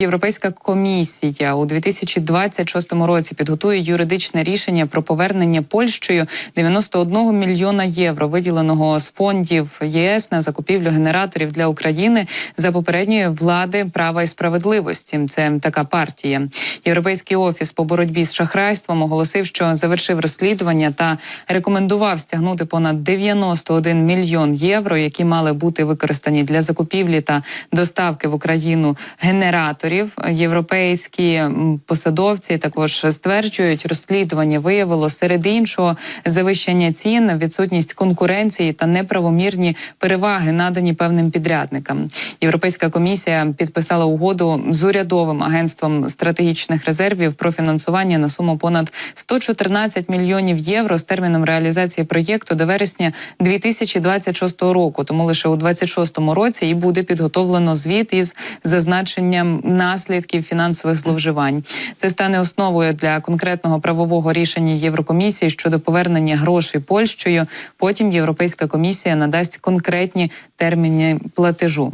Європейська комісія у 2026 році підготує юридичне рішення про повернення Польщею 91 мільйона євро, виділеного з фондів ЄС на закупівлю генераторів для України за попередньої влади права і справедливості. Це така партія. Європейський офіс по боротьбі з шахрайством оголосив, що завершив розслідування та рекомендував стягнути понад 91 мільйон євро, які мали бути використані для закупівлі та доставки в Україну генераторів. Європейські посадовці також стверджують, розслідування виявило серед іншого завищення цін, відсутність конкуренції та неправомірні переваги, надані певним підрядникам. Європейська комісія підписала угоду з урядовим агентством стратегічних резервів про фінансування на суму понад 114 мільйонів євро з терміном реалізації проєкту до вересня 2026 року. Тому лише у 2026 році і буде підготовлено звіт із зазначенням наслідків фінансових зловживань. Це стане основою для конкретного правового рішення Єврокомісії щодо повернення грошей Польщею. Потім Європейська комісія надасть конкретні терміни платежу.